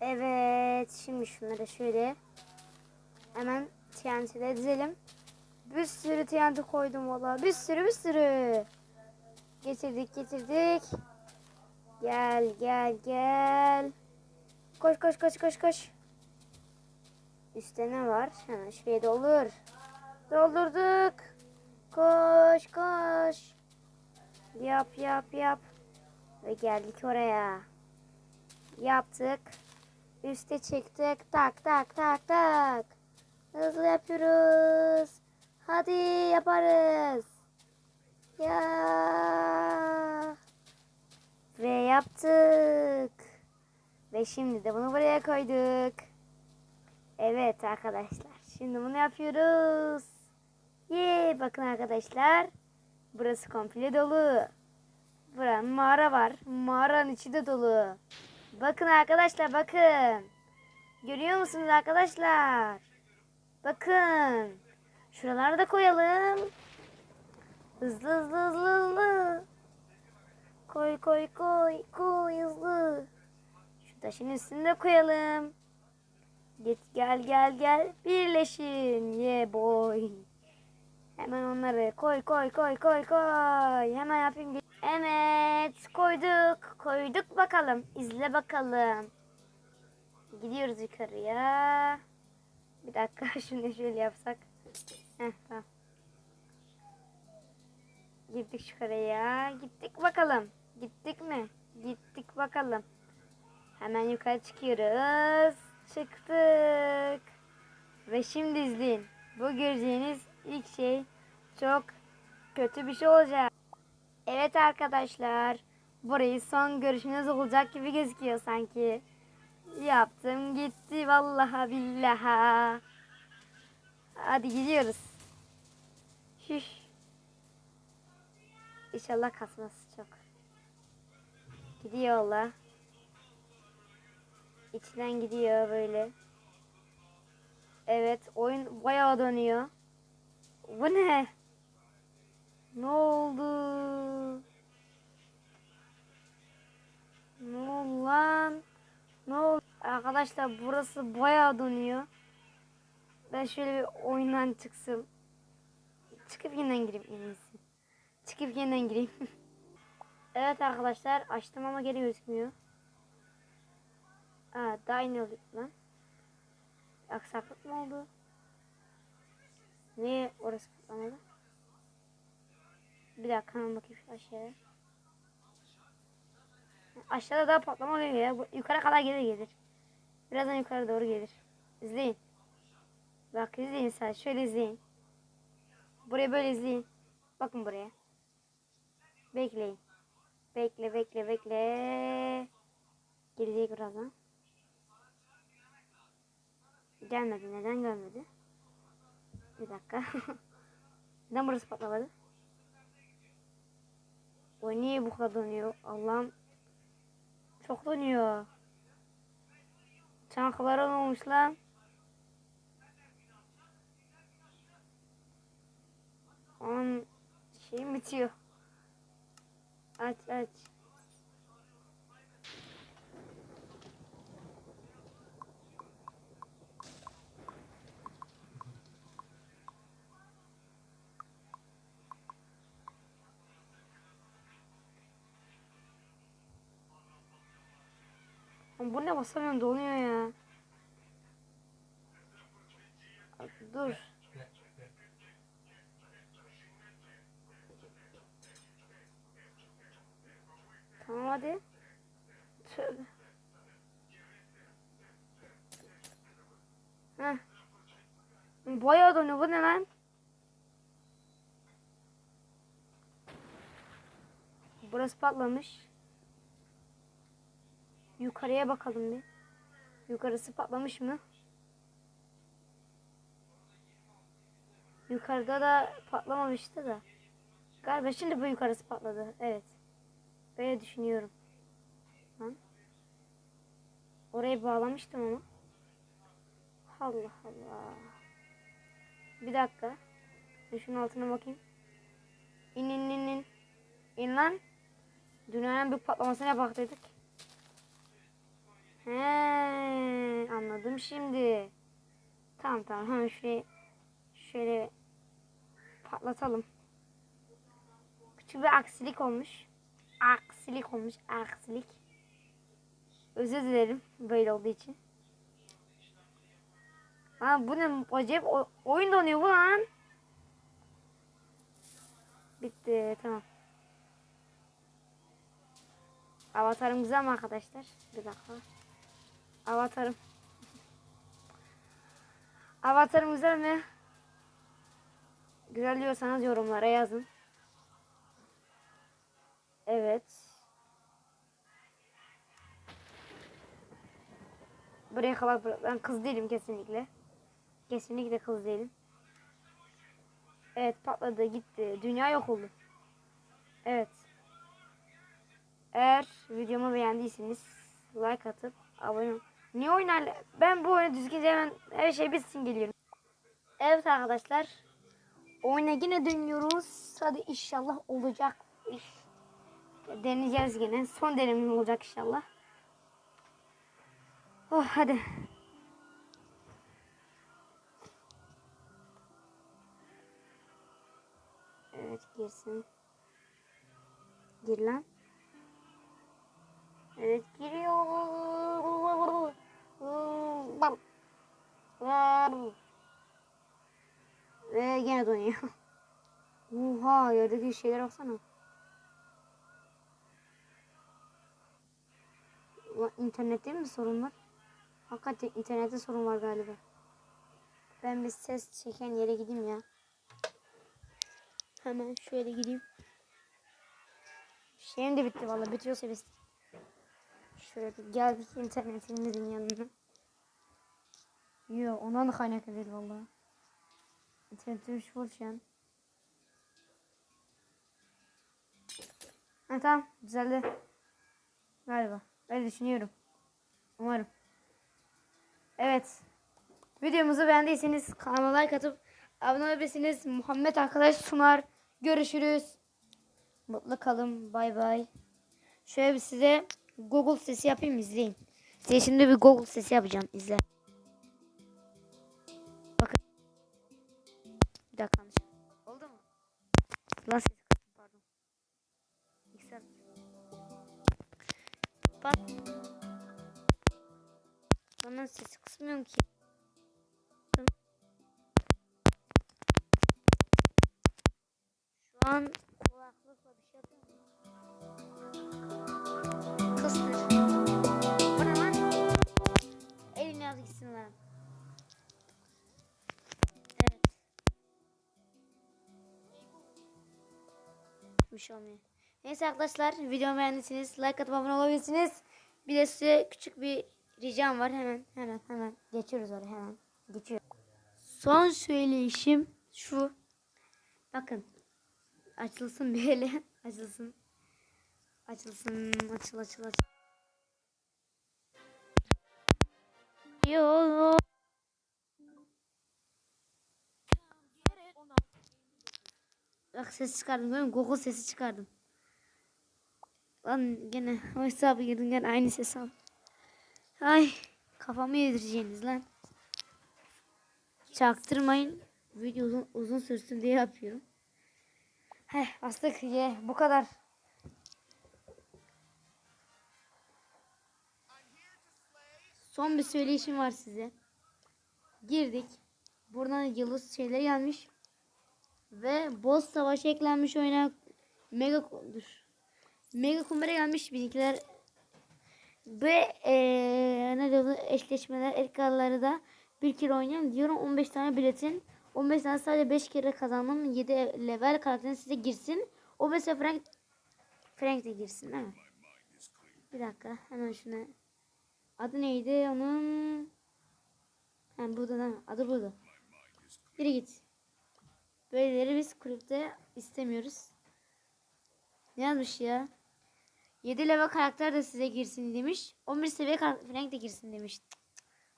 Evet. Şimdi şunları şöyle hemen TNT'de dizelim. Bir sürü TNT koydum valla. Bir sürü bir sürü. Getirdik getirdik. Gel gel gel. Koş koş koş koş koş. Üstte ne var? Hemen şuraya doldur. Doldurduk. Koş koş. Yap yap yap. Ve geldik oraya. Yaptık. Üste çıktık. Tak tak tak tak. Hızlı yapıyoruz. Hadi yaparız. Ya. Ve yaptık. Ve şimdi de bunu buraya koyduk. Evet arkadaşlar. Şimdi bunu yapıyoruz. Yee bakın arkadaşlar. Burası komple dolu. Buranın mağara var. Mağaranın içi de dolu. Bakın arkadaşlar bakın. Görüyor musunuz arkadaşlar? Bakın. Şuraları da koyalım. Hızlı hızlı hızlı hızlı. Koy koy koy koy hızlı. Şu taşın üstüne koyalım. Git gel gel gel birleşin yeah boy. Hemen onları koy koy koy koy koy. Hemen yapayım. Evet koyduk koyduk bakalım. İzle bakalım. Gidiyoruz yukarıya. Bir dakika şunu şöyle yapsak. Heh tamam. Gittik yukarıya. Gittik bakalım. Gittik mi? Gittik bakalım. Hemen yukarı çıkıyoruz. Çıktık. Ve şimdi izleyin. Bu göreceğiniz ilk şey çok kötü bir şey olacak. Evet arkadaşlar. Burayı son görüşünüz olacak gibi gözüküyor sanki. Yaptım gitti vallahi billaha. Hadi gidiyoruz. Şiş. İnşallah kasmaz çok. Gidiyor Allah. İçinden gidiyor böyle. Evet oyun bayağı dönüyor. Bu ne? Ne oldu? Ne oldu lan? Ne oldu? Arkadaşlar burası bayağı dönüyor. Ben şöyle bir oyundan çıksın. Çıkıp yeniden gireyim en iyisi. Çıkıp yeniden gireyim. evet arkadaşlar açtım ama geri gözükmüyor. Aa daha ne oluyor lan? Aksaklık mı oldu? Niye orası dakika hemen bakayım aşağıya. Aşağıda daha patlama oluyor ya. Yukarı kadar gelir gelir. Birazdan yukarı doğru gelir. İzleyin. Bak izleyin sen. Şöyle izleyin. Burayı böyle izleyin. Bakın buraya. Bekleyin. Bekle bekle bekle. Gelecek birazdan. Gelmedi. Neden gelmedi? Bir dakika. Neden burası patlamadı? O niye bu kadar dönüyor? Allah'ım. Çok dönüyor. Çankılara ne olmuş lan? Onun şey bitiyor. Aç aç. Oğlum Bu ne basamıyorum donuyor ya. Dur. Tamam hadi. Tövbe. Heh. Bayağı donuyor bu ne lan? Burası patlamış. Yukarıya bakalım bir. Yukarısı patlamış mı? Yukarıda da patlamamıştı da. Galiba şimdi bu yukarısı patladı. Evet. Böyle düşünüyorum. Lan. Orayı bağlamıştım ama. Allah Allah. Bir dakika. Ben şunun altına bakayım. İn in in in. İn lan. Dünyanın büyük patlamasına bak dedik. He, Anladım şimdi. Tamam tamam hemen şöyle patlatalım. Küçük bir aksilik olmuş. Aksilik olmuş. Aksilik. Özür dilerim böyle olduğu için. Lan bu ne acayip o- oyun donuyor bu lan. Bitti tamam. Avatarım güzel mi arkadaşlar? Bir dakika. Avatarım. Avatarım güzel mi? Güzel diyorsanız yorumlara yazın. Evet. Buraya kadar ben kız değilim kesinlikle. Kesinlikle kız değilim. Evet patladı gitti. Dünya yok oldu. Evet. Eğer videomu beğendiyseniz like atıp abone olun. Niye oynar? Ben bu oyunu düzgünce hemen her şey bitsin geliyorum. Evet arkadaşlar. Oyuna yine dönüyoruz. Hadi inşallah olacak. Deneyeceğiz yine. Son denemem olacak inşallah. Oh hadi. Evet girsin. Gir lan. Evet giriyor. Bam. Ve gene donuyor. Oha yerdeki şeyler baksana. Ulan internette mi sorun var? Hakikaten internette sorun var galiba. Ben bir ses çeken yere gideyim ya. Hemen şöyle gideyim. Şeyim de bitti valla bitiyorsa biz. Şöyle bir geldik internetimizin yanına. Ondan da kaynaklı değil valla. İnternetim full şu an. Ha tamam düzeldi. Galiba. Öyle düşünüyorum. Umarım. Evet. Videomuzu beğendiyseniz kanalıma like atıp abone olabilirsiniz. Muhammed arkadaş sunar. Görüşürüz. Mutlu kalın. Bay bay. Şöyle bir size Google sesi yapayım izleyin. Size şimdi bir Google sesi yapacağım. izle. Bir dakika yanlış. Oldu mu? Lan sesi kıstım pardon. Mikser. Bak. Bana sesi kısmıyorum ki. Bir şey. Neyse arkadaşlar videomu beğendiyseniz like atıp abone olabilirsiniz. Bir de size küçük bir ricam var hemen hemen hemen geçiyoruz oraya hemen geçiyoruz. Son söyleyişim şu. Bakın açılsın hele açılsın. Açılsın açıl açıl açıl. Yo. Bak ses çıkardım değil mi? Google sesi çıkardım. Lan gene o hesabı girdim gene aynı ses al. Ay kafamı yedireceğiniz lan. Çaktırmayın. Video uzun, uzun sürsün diye yapıyorum. Heh bastık ye bu kadar. Son bir söyleyişim var size. Girdik. Buradan yıldız şeyler gelmiş. Ve boss savaşı eklenmiş oyuna. Mega dur. Mega kumbara gelmiş bizimkiler. Ve eee ne diyordu eşleşmeler etkarları da bir kere oynayan diyorum 15 tane biletin 15 tane sadece 5 kere kazandım 7 level karakterin size girsin. O mesela Frank Frank de girsin değil mi? Bir dakika hemen şuna adı neydi onun ha, burada değil mi? adı burada biri git böyleleri biz kulüpte istemiyoruz ne yazmış ya 7 level karakter de size girsin demiş 11 seviye Frank de girsin demiş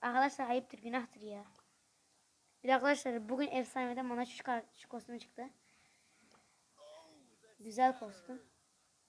arkadaşlar ayıptır günahtır ya bir arkadaşlar bugün efsaneden bana şu, şu kostüm çıktı güzel kostüm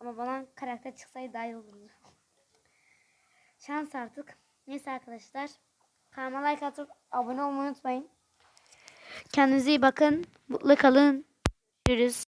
ama bana karakter çıksaydı daha iyi olurdu. Şans artık. Neyse arkadaşlar. Kanalıma like atıp abone olmayı unutmayın. Kendinize iyi bakın. Mutlu kalın. Görüşürüz.